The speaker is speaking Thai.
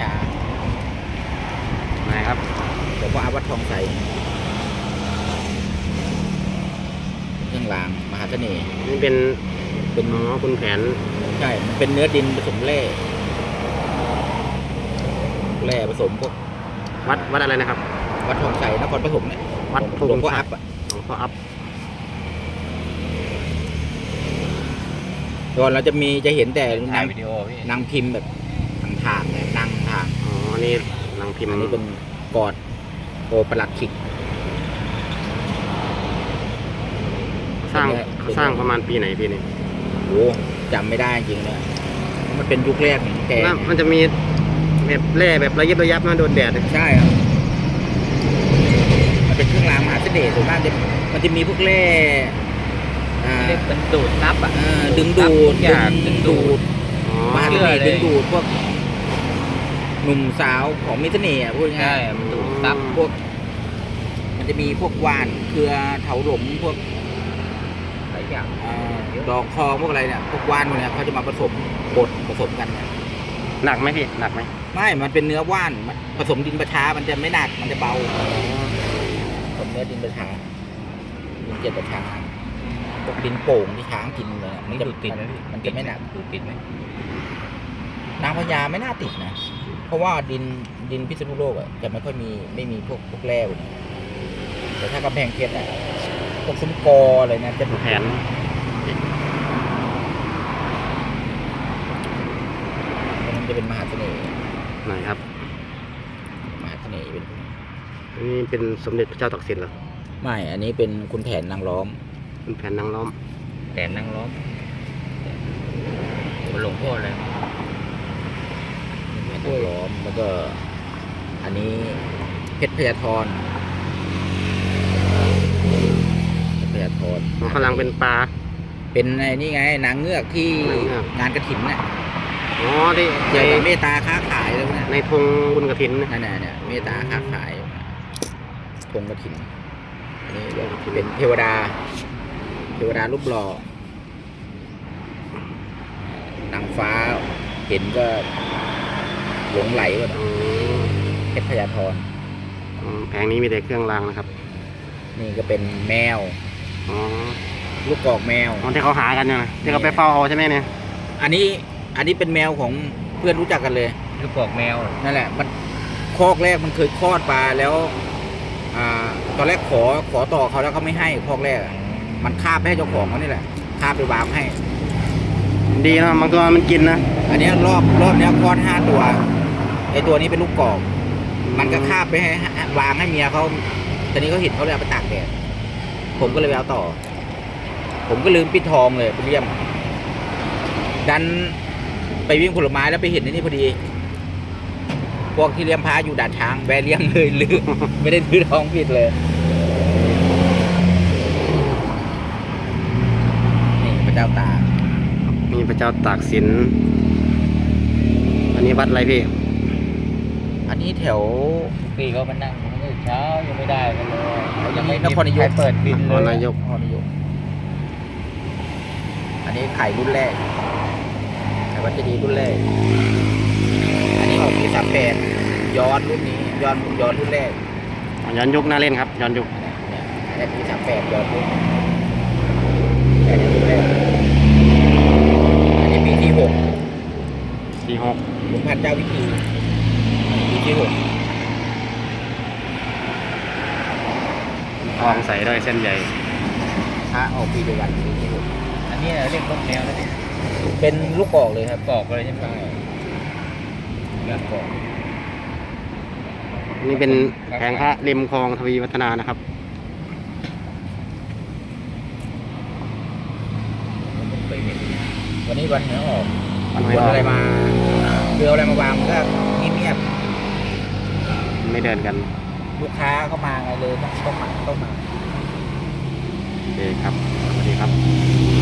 ชาไหนครับหลวงพ่ออาวัดทองใสเครื่องรางมหาเสน่ห์นี่เป็นเป็นอ๋อคุณแผนใช่มันเป็นเนื้อดินผสมแร่แร่ผสมพวกวัดวัดอะไรนะครับ วัดทองใสนครปฐมเนี่ยวัดหลวงพ่อทอังพชัยอะหลวงพ่ออัพก่อนเราจะมีจะเห็นแต่ถ่านายงวิดีโอพี่นางพิมพ์แบบทางๆเนี่ย นางทางอ๋อนี่นางพิมพ์อันนี้เป็นกอดโอประหลัดขิก สร้างเป็นสร้างประมาณปีไหนปีนี้โอ้จำไม่ได้จริงๆนะมันเป็นยุคแรกของแกน่ามันจะมีแบบแร่แบบระยิบระยับนะโดนแดดใช่ครับมันเป็นเครื่องรางมหาเสน่ห์ส่วนมากจะมันจะมีพวกแร่อ่าเรียกเป็นดูดซับอะ เอ่อดึงดูดทุกอย่างดึงดูด อ๋อ มหาเสน่ห์เชื่อเลยดึงดูดพวก หนุ่มสาวของมิเสน่ห์อะพูดใช่ง่ายมันดูดซับพวก มันจะมีพวกว่านเครือเถาหลงพวกหลายอย่างเอ่อดอกคองพวกอะไรเนี่ยพวกว่านพวกเนี้ยเขาจะมาผสมบดผสมกันเนี่ยหนักไหมพี่หนักไหมไม่มันเป็นเนื้อว่านมันผสมดินประชามันจะไม่หนักมันจะเบาผสมเนื้อดินประชาดินเจ็ดประชาพวกดินโป่งที่ช้างกินเลยอะนี่จะดูดติดไหมพี่มันจะไม่หนัก ดูดติดไหมนางพญาไม่น่าติดนะ เพราะว่าดินดินพิษณุโลกอะจะไม่ค่อยมีไม่มีพวกพวกแร่พวกนี้แต่ถ้ากำแพงเพชรอะพวกซุ้มกออะไรนะจะแผนมันจะเป็นมหาเสน่ห์ไหนครับ มหาเสน่ห์เป็นอันนี้เป็นสมเด็จพระเจ้าตากสินเหรอไม่อันนี้เป็นคุณแผนนางล้อมเป็นแผนนางล้อมแต่นั่งล้อมหลวงพ่ออะไร นางล้อมแล้วก็ อันนี้เพชรพยาธรเพชรพยาธรอ๋อข้างหลังเป็นปลา เป็นไอ้นี่ไงนางเงือกที่นางเงือก งานกระถินน่ะอ๋อที่เกี่ในยวกับเมตตาค้าขายแล้วนะในธงบุญกระถินนะนั่นน่ะเนี่ยเมตตาค้าขายธงกระถินอันนี้เป็นเทวดา เทวดารูปหล่อนางฟ้าเห็นก็ หลงไหลว่าอ๋อเพชรพยาธรอ๋อแผงนี้มีแต่เครื่องรางนะครับนี่ก็เป็นแมว อ๋อลูกกอกแมว อ๋อที่เขาหากันเนี่ยนะที่เขาไปเฝ้าเอาใช่ไหมเนี่ยอันนี้อันนี้เป็นแมวของเพื่อนรู้จักกันเลย ลูกกอกแมว นั่นแหละ มันคอกแรกมันเคยคลอดปลาแล้วอ่าตอนแรกขอขอต่อเขาแล้วเขาไม่ให้คอกแรกอะมันคาบไปให้เจ้าของเขานี่แหละคาบไปวางให้ ดีนะบางตัวมันกินนะอันเนี้ยรอบรอบเนี้ยคลอดห้าตัว ไอตัวนี้เป็นลูกกอกมันก็คาบไปให้วางให้เมียเขาตอนนี้เขาเห็นเขาเลยเอาไปตากแดดผมก็เลยไปเอาต่อ ผมก็ลืมปิดทองเลยไปเลี่ยม ดันไปวิ่งผลไม้แล้วไปเห็นในนี่พอดี พวกที่เลี้ยงพาอยู่ด่านช้างแวะเลี้ยงเลยลืมไม่ได้ซื้อทองผิดเลยนี่พระเจ้าตากมีพระเจ้าตากสิน อันนี้วัดอะไรพี่ อันนี้แถวพี่เขามานั่งตั้งแต่เช้ายังไม่ได้กันเลยยังไม่นครนายก ใเปิดบินนคเลรยนายก นครนายก อันนี้ไข่รุ่นแรกไข่วัดเจดีย์รุ่นแรก อันนี้ออกปีสามแปดย้อนรุ่นนี้ ย้อนย้อนรุ่นแรก ย้อนยุคน่าเล่นครับ ย้อนยุคเนี่ยอันนี้ปีสามแปดย้อนรุ่นอันนี้รุ่นแรก อันนี้ปีที่หกสี่หก หลวงพันเจ้าวิธีปีที่หก ทองใส่ด้วยเส้นใหญ่พระออกปีเดียวกันปีที่หกอันนี้เรียกลูกแมวแล้วนี่เป็นลูกกอกเลยครับกอกเลยใช่ไหมใช่ลูกกอกนี่เป็นแผงพระริมคลองทวีวัฒนานะครับผมไม่เคยเห็นวันนี้วันเหนือออกวันหควยนออกอะไรมาเรืออะไรมาวางมันก็เงียบไม่เดินกันๆ ลูกค้าเข้ามาไงเลยต้องต้องมาต้องมาโอเคครับสวัสดีครับ